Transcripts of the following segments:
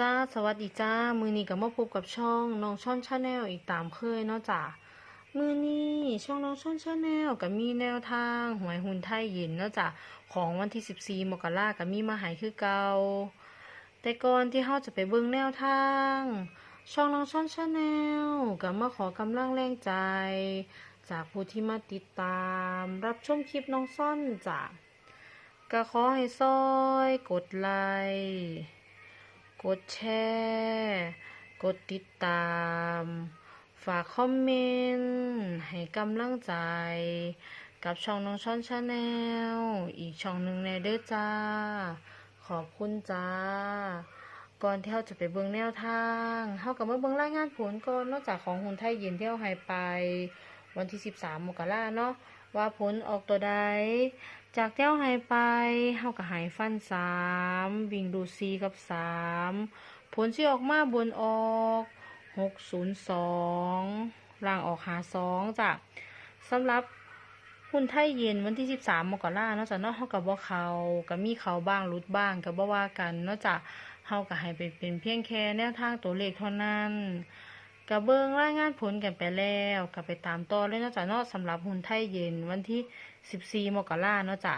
จ้าสวัสดีจ้า มือนี้ก็มาพบกับช่องน้องช่อนชาแนลอีกตามเคยเนาะจ้ะมือนี้ช่องน้องช่อนชาแนลก็มีแนวทางหวยหุ่นไทยเย็นเนาะจ้ะของวันที่ 14มกราก็มีมาหายคือเก่าแต่ก่อนที่เฮาจะไปเบิ่งแนวทาง ช่องน้องช่อนชาแนลก็มาขอกำลังแรงใจ จากผู้ที่มาติดตาม รับชมคลิปน้องซ่อนจ้ะก็ขอให้ซอย กดไลค์ กดแชร์ กดติดตาม ฝากคอมเมนต์ ให้กำลังใจ กับช่องน้องช่อนชาแนล อีกช่องหนึ่งในเด้อจ้า ขอบคุณจ้า ก่อนที่เราจะไปเบิ่งแนวทางเฮากับเมาเบิ่งรายงานผลก่อนนอกจากของหุ่นไทยเย็นที่เราให้ไป วันที่ 13มกราเนาะว่าผลออกตัวใด จากเที่ยวหายไปเฮาก็หายฟันสามวิ่งดูซีกับสามผลที่ออกมาบนออกหกศูนย์สองล่างออกหาสองจ้ะสำหรับหุ้นไทยเย็นวันที่สิบสามมกราเนาะจ้ะเนาะเฮากับบ่เขาก็มีเขาบ้างรุดบ้างก็บ่าว่ากันเนาะจ้ะเฮาก็ให้ไปเป็นเพียงแค่แนวทางตัวเลขเท่านั้นก็เบิงรายงานผลกันไปแล้วก็ไปตามต่อเลยเนาะจ้ะเนาะสำหรับหุ้นไทยเย็นวันที่ 14มกราเนาะจ้ะ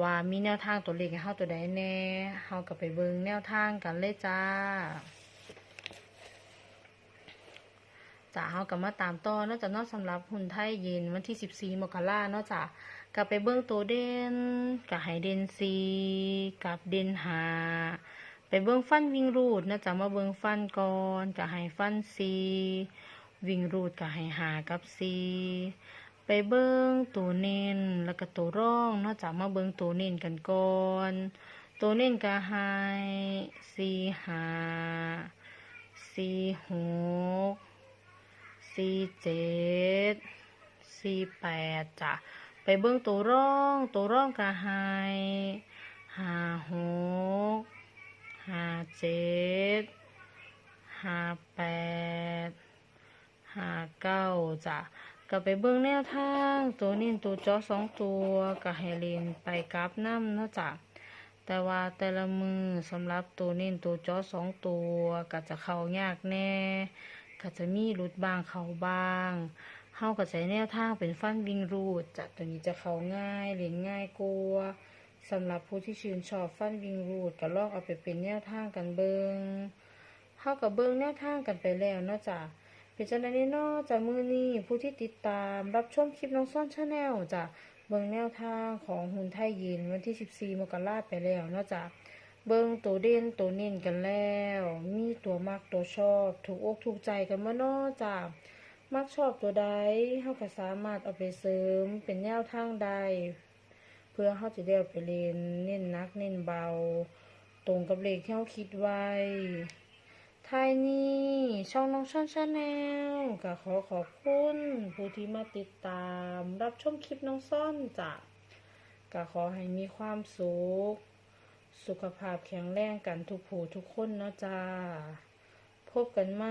ว่ามีแนวทางตัวเลขให้เฮาตัวใดแน่เฮาก็ไปเบิ่งแนวทางกันเลยจ้าจ้ะเฮาก็มาตามต่อเนาะจ้ะเนาะสำหรับหุ้นไทยเย็นวันที่ 14มกราเนาะจ้ะก็ไปเบิ่งตัวเด่นก็ให้เด่น4กับเด่น5ไปเบิ่งฟันวิ่งรูดเนาะจ้ะมาเบิ่งฟันก่อนก็ให้ฟัน4วิ่งรูดก็ให้5กับ4 ไปเบิ้งตัวเน้นแล้วก็ตัวร่องนอกจากมาเบิ้งตัวเน้นกันก่อน ตัวเน้นก็ให้สี่ห้าสี่หกสี่เจ็ดสี่แปดจ้ะไปเบิ้งตัวร่อง ตัวร่องก็ให้ห้าหกห้าเจ็ดห้าแปดห้าเก้าจ้ะ ก็ไปเบิ่งแนวทาง ตัวนี้ตัวจอสองตัวก็ให้เล่นไปกราฟน้ำเนาะจ้ะแต่ว่าแต่ละมือสำหรับตัวนี้ตัวจอสองตัวก็จะเข้ายากแน่ก็จะมีรุดบางเข้าบ้างเฮาก็ใช้แนวทางเป็นฟันวิ่งรูดจากตัวนี้จะเข้าง่ายเล่นง่ายกลัวสำหรับผู้ที่ชื่นชอบฟันวิ่งรูดก็ลองเอาไปเป็นแนวทางกันเบิงเฮากับเบิงแนวทางกันไปแล้วเนาะจ้ะ เป็นจังได๋เนาะจากมือนี้ผู้ที่ติดตามรับชมคลิปน้องซ่อนชาแนลจะเบิ่งแนวทางของหุ่นไทยยินวันที่ 14 มกราคมไปแล้วเนาะจ้ะเบิ่งตัวเด่นตัวเน้นกันแล้ว มีตัวมักตัวชอบ ถูกอกถูกใจกันมาเนาะจ้ะมักชอบตัวใดเฮาก็สามารถเอาไปเสริมเป็นแนวทางใด เพื่อเฮาจะได้เอาไปเล่นเน้นนักเน้นเบา ตรงกับเลขที่เฮาคิดไว้ ท้ายนี้ช่องน้องช่อนชาแนลก็ขอขอบคุณผู้ที่มาติดตามรับชมคลิปน้องซ่อนจ้ะก็ขอให้มีความสุข สุขภาพแข็งแรงกันทุกผู้ทุกคนเนาะจ้า พบกันไหม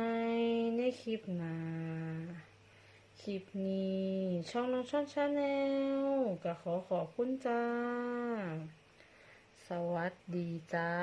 ในคลิปหน้าคลิปนี้ช่องน้องช่อนชาแนลก็ขอขอบคุณจ้า สวัสดีจ้า